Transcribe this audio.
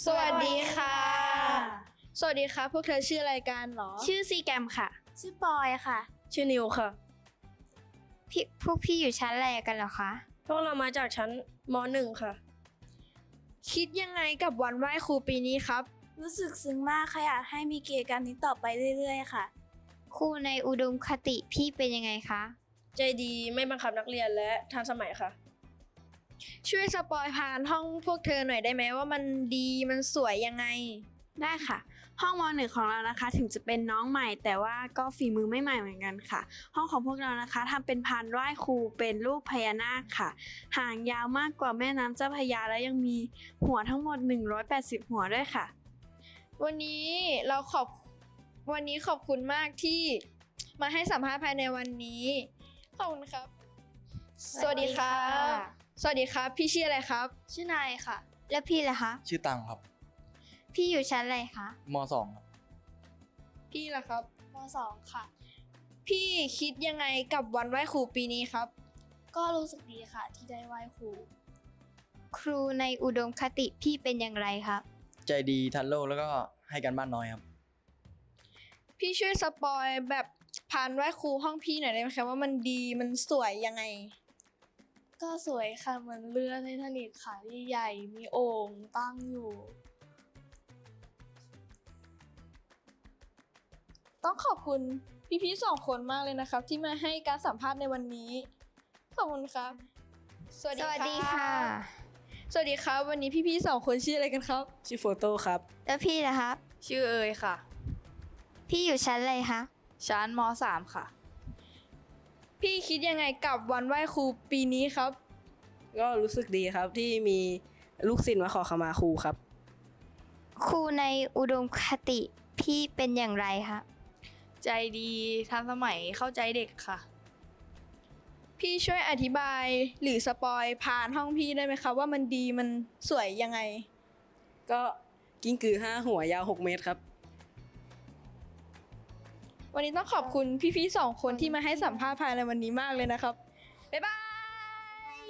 สวัสดีค่ะ สวัสดีครับพวกเธอชื่ออะไรกันเหรอ ชื่อซีแกมค่ะ ชื่อปอยค่ะ ชื่อนิวค่ะ พี่พวกพี่อยู่ชั้นอะไรกันเหรอคะ พวกเรามาจากชั้นมหนึ่งค่ะ คิดยังไงกับวันไหว้ครูปีนี้ครับ รู้สึกซึ้งมากค่ะอยากให้มีกิจกรรมนี้ต่อไปเรื่อยๆ ค่ะ ครูในอุดมคติพี่เป็นยังไงคะ ใจดีไม่บังคับนักเรียนและทันสมัยค่ะ ช่วยสปอยผ่านห้องพวกเธอหน่อยได้ไหมว่ามันดีมันสวยยังไง ได้ค่ะ ห้องมหนึ่งของเรานะคะ ถึงจะเป็นน้องใหม่ แต่ว่าก็ฝีมือไม่ใหม่เหมือนกันค่ะ ห้องของพวกเรานะคะทำเป็นพานไหว้ครูเป็นรูปพญานาคค่ะ หางยาวมากกว่าแม่น้ำเจ้าพระยาและยังมีหัวทั้งหมด 180 หัวด้วยค่ะ วันนี้เราขอบวันนี้ขอบคุณมากที่มาให้สัมภาษณ์ภายในวันนี้ ขอบคุณครับ สวัสดีครับ สวัสดีครับ พี่ชื่ออะไรครับ ชื่อนายค่ะ แล้วพี่ล่ะคะ ชื่อตังครับ พี่อยู่ชั้นอะไรคะมสองครับพี่ล่ะครับ มสองค่ะ พี่คิดยังไงกับวันไหว้ครูปีนี้ครับ ก็รู้สึกดีค่ะ ที่ได้ไหว้ครู ครูในอุดมคติพี่เป็นอย่างไรครับ ใจดีทันโลกแล้วก็ให้กันบ้านน้อยครับ พี่ช่วยสปอยแบบพานไหว้ครูห้องพี่หน่อยได้ไหมคะว่ามันดีมันสวยยังไง ก็สวยค่ะเหมือนเรือไททานิคค่ะที่ใหญ่มีโอ่งตั้งอยู่ ต้องขอบคุณพี่ๆสองคนมากเลยนะครับ ที่มาให้การสัมภาษณ์ในวันนี้ ขอบคุณครับ สวัสสดีวัสดีรับค่ะ สวัสดีครับ วันนี้พี่ๆสองคนชื่ออะไรกันครับ ชื่อโฟโต้ครับ แล้วพี่ล่ะครับ ชื่อเอยค่ะ พี่อยู่ชั้นอะไรคะ ชั้นม .3 ค่ะ พี่คิดยังไงกับวันไหว้ครูปีนี้ครับ ก็รู้สึกดีครับที่มีลูกศิษย์มาขอขมาครูครับ ครูในอุดมคติพี่เป็นอย่างไรคะใจดีทันสมัยเข้าใจเด็กค่ะ พี่ช่วยอธิบายหรือสปอยผ่านห้องพี่ได้ไหมครับว่ามันดีมันสวยยังไง ก็กิ้งกือห้าหัวยาวหกเมตรครับ วันนี้ต้องขอบคุณพี่ๆสองคนที่มาให้สัมภาษณ์ภายในวันนี้มากเลยนะครับบ๊ายบาย